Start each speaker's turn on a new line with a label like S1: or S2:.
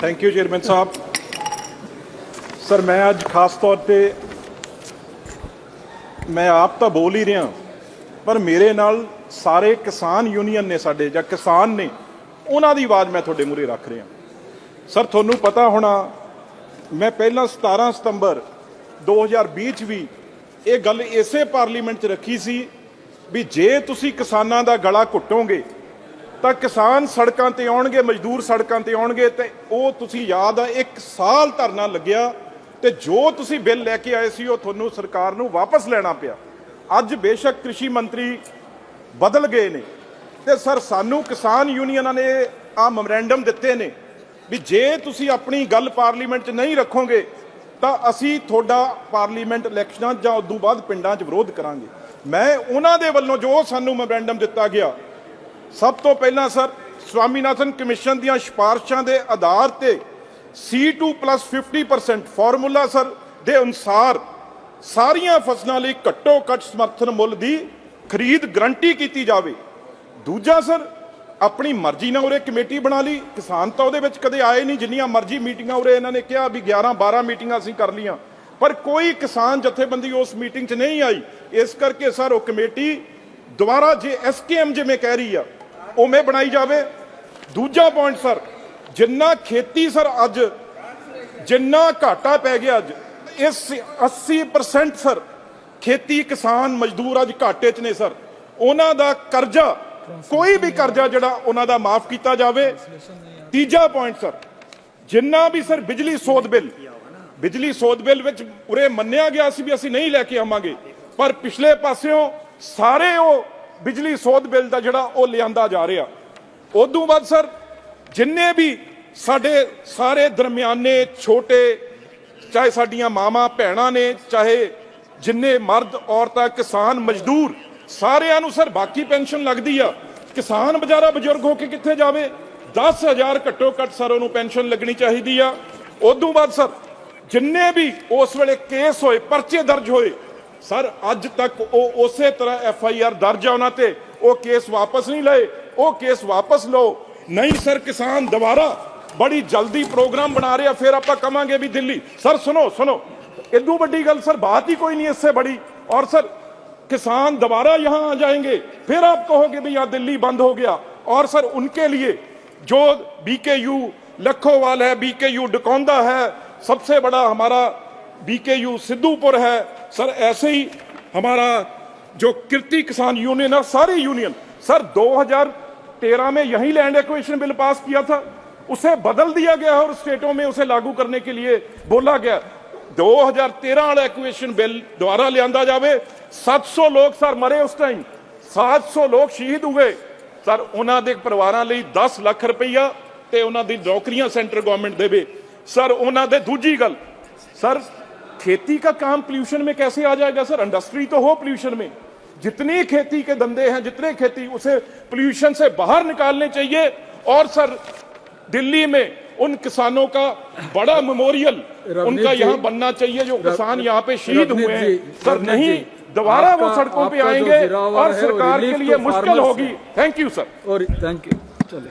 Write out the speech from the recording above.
S1: Thank you chairman ਸਾਹਿਬ। Sir ਮੈਂ ਅੱਜ ਖਾਸ ਤੌਰ ਤੇ ਮੈਂ ਆਪ ਤਾਂ ਬੋਲ ਹੀ ਰਿਹਾ, ਪਰ ਮੇਰੇ ਨਾਲ ਸਾਰੇ ਕਿਸਾਨ ਯੂਨੀਅਨ ਨੇ ਸਾਡੇ ਜਾਂ ਕਿਸਾਨ ਨੇ, ਉਹਨਾਂ ਦੀ ਆਵਾਜ਼ ਮੈਂ ਤੁਹਾਡੇ ਮੂਹਰੇ ਰੱਖ ਰਿਹਾ। ਸਰ ਤੁਹਾਨੂੰ ਪਤਾ ਹੋਣਾ, ਮੈਂ ਪਹਿਲਾਂ 17 ਸਤੰਬਰ 2020 ਚ ਵੀ ਇਹ ਗੱਲ ਇਸੇ ਪਾਰਲੀਮੈਂਟ 'ਚ ਰੱਖੀ ਸੀ ਵੀ ਜੇ ਤੁਸੀਂ ਕਿਸਾਨਾਂ ਦਾ ਗਲਾ ਘੁੱਟੋਗੇ, ਤਾਂ ਕਿਸਾਨ ਸੜਕਾਂ ਤੇ ਆਉਣਗੇ, ਮਜ਼ਦੂਰ ਸੜਕਾਂ ਤੇ ਆਉਣਗੇ ਤੇ ਉਹ ਤੁਸੀਂ ਯਾਦ ਆ, ਇੱਕ ਸਾਲ ਧਰਨਾ ਲੱਗਿਆ ਤੇ ਜੋ ਤੁਸੀਂ ਬਿੱਲ ਲੈ ਕੇ ਆਏ ਸੀ, ਉਹ ਤੁਹਾਨੂੰ ਸਰਕਾਰ ਨੂੰ ਵਾਪਸ ਲੈਣਾ ਪਿਆ। ਅੱਜ ਬੇਸ਼ੱਕ ਕ੍ਰਿਸ਼ੀ ਮੰਤਰੀ ਬਦਲ ਗਏ ਨੇ ਤੇ ਸਰ, ਸਾਨੂੰ ਕਿਸਾਨ ਯੂਨੀਅਨਾਂ ਨੇ ਆ ਮੈਮੋਰੈਂਡਮ ਦਿੱਤੇ ਨੇ ਵੀ ਜੇ ਤੁਸੀਂ ਆਪਣੀ ਗੱਲ ਪਾਰਲੀਮੈਂਟ 'ਚ ਨਹੀਂ ਰੱਖੋਗੇ ਤਾਂ ਅਸੀਂ ਤੁਹਾਡਾ ਪਾਰਲੀਮੈਂਟ ਇਲੈਕਸ਼ਨਾਂ ਜਾਂ ਉਦੋਂ ਬਾਅਦ ਪਿੰਡਾਂ 'ਚ ਵਿਰੋਧ ਕਰਾਂਗੇ। ਮੈਂ ਉਹਨਾਂ ਦੇ ਵੱਲੋਂ ਜੋ ਸਾਨੂੰ ਮੈਮੋਰੈਂਡਮ ਦਿੱਤਾ ਗਿਆ, ਸਭ ਤੋਂ ਪਹਿਲਾਂ ਸਰ, ਸਵਾਮੀਨਾਥਨ ਕਮਿਸ਼ਨ ਦੀਆਂ ਸਿਫਾਰਸ਼ਾਂ ਦੇ ਆਧਾਰ ਤੇ C2 50% ਫਾਰਮੂਲਾ ਸਰ ਦੇ ਅਨੁਸਾਰ ਸਾਰੀਆਂ ਫਸਲਾਂ ਲਈ ਘੱਟੋ ਘੱਟ ਸਮਰਥਨ ਮੁੱਲ ਦੀ ਖਰੀਦ ਗਰੰਟੀ ਕੀਤੀ ਜਾਵੇ। ਦੂਜਾ ਸਰ ਆਪਣੀ ਮਰਜ਼ੀ ਨਾਲ ਉਰੇ ਕਮੇਟੀ ਬਣਾ ਲਈ। ਕਿਸਾਨ ਤਾਂ ਉਹਦੇ ਵਿੱਚ ਕਦੇ ਆਏ ਨਹੀਂ। ਜਿੰਨੀਆਂ ਮਰਜ਼ੀ ਮੀਟਿੰਗਾਂ ਉਰੇ ਇਹਨਾਂ ਨੇ ਕਿਹਾ ਵੀ 11 12 ਮੀਟਿੰਗਾਂ ਅਸੀਂ ਕਰ ਲੀਆਂ ਪਰ ਕੋਈ ਕਿਸਾਨ ਜਥੇਬੰਦੀ ਉਸ ਮੀਟਿੰਗ 'ਚ ਨਹੀਂ ਆਈ। ਇਸ ਕਰਕੇ ਸਰ ਉਹ ਕਮੇਟੀ ਦੁਬਾਰਾ ਜੇ ਐਸਕੇਐਮ ਜਿਵੇਂ ਕਹਿ ਰਹੀ ਆ, ਉਵੇਂ ਬਣਾਈ ਜਾਵੇ। ਦੂਜਾ ਪੁਆਇੰਟ ਸਰ, ਜਿੰਨਾ ਖੇਤੀ ਸਰ ਅੱਜ, ਜਿੰਨਾ ਘਾਟਾ ਪੈ ਗਿਆ ਅੱਜ, ਇਸ 80% ਸਰ ਖੇਤੀ ਕਿਸਾਨ ਮਜ਼ਦੂਰ ਅੱਜ ਘਾਟੇ 'ਚ ਨੇ ਸਰ। ਉਹਨਾਂ ਦਾ ਕਰਜ਼ਾ ਕੋਈ ਵੀ ਕਰਜ਼ਾ ਜਿਹੜਾ ਉਹਨਾਂ ਦਾ ਮਾਫ ਕੀਤਾ ਜਾਵੇ। ਤੀਜਾ ਪੁਆਇੰਟ ਸਰ ਜਿੰਨਾ ਵੀ ਸਰ ਬਿਜਲੀ ਸੋਧ ਬਿੱਲ, ਬਿਜਲੀ ਸੋਧ ਬਿੱਲ ਵਿੱਚ ਉਰੇ ਮੰਨਿਆ ਗਿਆ ਸੀ ਵੀ ਅਸੀਂ ਨਹੀਂ ਲੈ ਕੇ ਆਵਾਂਗੇ, ਪਰ ਪਿਛਲੇ ਪਾਸਿਓਂ ਸਾਰੇ ਉਹ ਬਿਜਲੀ ਸੋਧ ਬਿੱਲ ਦਾ ਜਿਹੜਾ ਉਹ ਲਿਆਂਦਾ ਜਾ ਰਿਹਾ। ਉਦੋਂ ਬਾਅਦ ਸਰ ਜਿੰਨੇ ਵੀ ਸਾਡੇ ਸਾਰੇ ਦਰਮਿਆਨੇ ਛੋਟੇ, ਚਾਹੇ ਸਾਡੀਆਂ ਮਾਵਾਂ, ਭੈਣਾਂ ਨੇ, ਚਾਹੇ ਜਿੰਨੇ ਮਰਦ, ਔਰਤਾਂ, ਕਿਸਾਨ, ਮਜ਼ਦੂਰ, ਸਾਰਿਆਂ ਨੂੰ ਸਰ ਬਾਕੀ ਪੈਨਸ਼ਨ ਲੱਗਦੀ ਆ। ਕਿਸਾਨ ਵਿਚਾਰਾ ਬਜ਼ੁਰਗ ਹੋ ਕੇ ਕਿੱਥੇ ਜਾਵੇ? 10000 ਘੱਟੋ ਘੱਟ ਸਰ ਉਹਨੂੰ ਪੈਨਸ਼ਨ ਲੱਗਣੀ ਚਾਹੀਦੀ ਆ। ਉਦੋਂ ਬਾਅਦ ਸਰ, ਜਿੰਨੇ ਵੀ ਉਸ ਵੇਲੇ ਕੇਸ ਹੋਏ, ਪਰਚੇ ਦਰਜ ਹੋਏ, ਸਰ, ਅੱਜ ਤੱਕ ਉਹ ਉਸੇ ਤਰ੍ਹਾਂ ਐਫ ਆਈ ਆਰ ਦਰਜ ਆ ਉਹਨਾਂ ਤੇ। ਉਹ ਕੇਸ ਵਾਪਸ ਨਹੀਂ ਲਏ। ਉਹ ਕੇਸ ਵਾਪਸ ਲਓ। ਨਹੀਂ ਸਰ, ਕਿਸਾਨ ਦੁਬਾਰਾ ਬੜੀ ਜਲਦੀ ਪ੍ਰੋਗਰਾਮ ਬਣਾ ਰਿਹਾ, ਫਿਰ ਆਪਾਂ ਕਹਾਂਗੇ ਵੀ ਦਿੱਲੀ। ਸਰ, ਸੁਣੋ ਸੁਣੋ। ਇਦੋਂ ਵੱਡੀ ਗੱਲ ਸਰ, ਬਾਤ ਹੀ ਕੋਈ ਨਹੀਂ, ਇਸ ਸੇ ਬੜੀ। ਔਰ ਸਰ किसान दोबारा यहाँ आ जाएँगे। फिर आप कहोगे भी यहाँ दिल्ली बंद हो गया। और सर, उनके लिए जो बीकेयू लखोवाल है बीकेयू डकौंदा है, सबसे बड़ा हमारा बीकेयू सिद्धूपुर है। सर, ऐसे ही हमारा जो कृति किसान यूनियन है, सारी यूनियन, सर 2013 में यही लैंड एक्वेशन बिल पास किया था। उसे बदल दिया गया है और स्टेटों में उसे लागू करने के लिए बोला गया। 2013 ਵਾਲਾ ਐਕੁਏਸ਼ਨ ਬਿੱਲ ਦੁਬਾਰਾ ਲਿਆਂਦਾ ਜਾਵੇ 700 ਲੋਕ ਸਰ ਮਰੇ ਉਸ ਟਾਈਮ 700 ਲੋਕ ਸ਼ਹੀਦ ਹੋਏ ਸਰ ਉਹਨਾਂ ਦੇ ਪਰਿਵਾਰਾਂ ਲਈ 10 ਲੱਖ ਰੁਪਈਆ ਤੇ ਉਹਨਾਂ ਦੀ ਨੌਕਰੀਆਂ ਸੈਂਟਰ गवर्नमेंट देवे सर ਉਹਨਾਂ ਦੇ ਦੂਜੀ ਗੱਲ सर खेती का काम पोल्यूशन में कैसे आ जाएगा सर इंडस्ट्री तो हो पोल्यूशन में जितनी खेती के धंधे हैं जितने खेती उसे पोल्यूशन से बाहर निकालने चाहिए और सर दिल्ली में उन किसानों का बड़ा मेमोरियल उनका यहाँ बनना चाहिए जो किसान यहाँ पे शहीद हुए हैं। सर नहीं दोबारा वो सड़कों पे आएँगे और सरकार के लिए मुश्किल होगी। थैंक यू सर
S2: और थैंक यू चले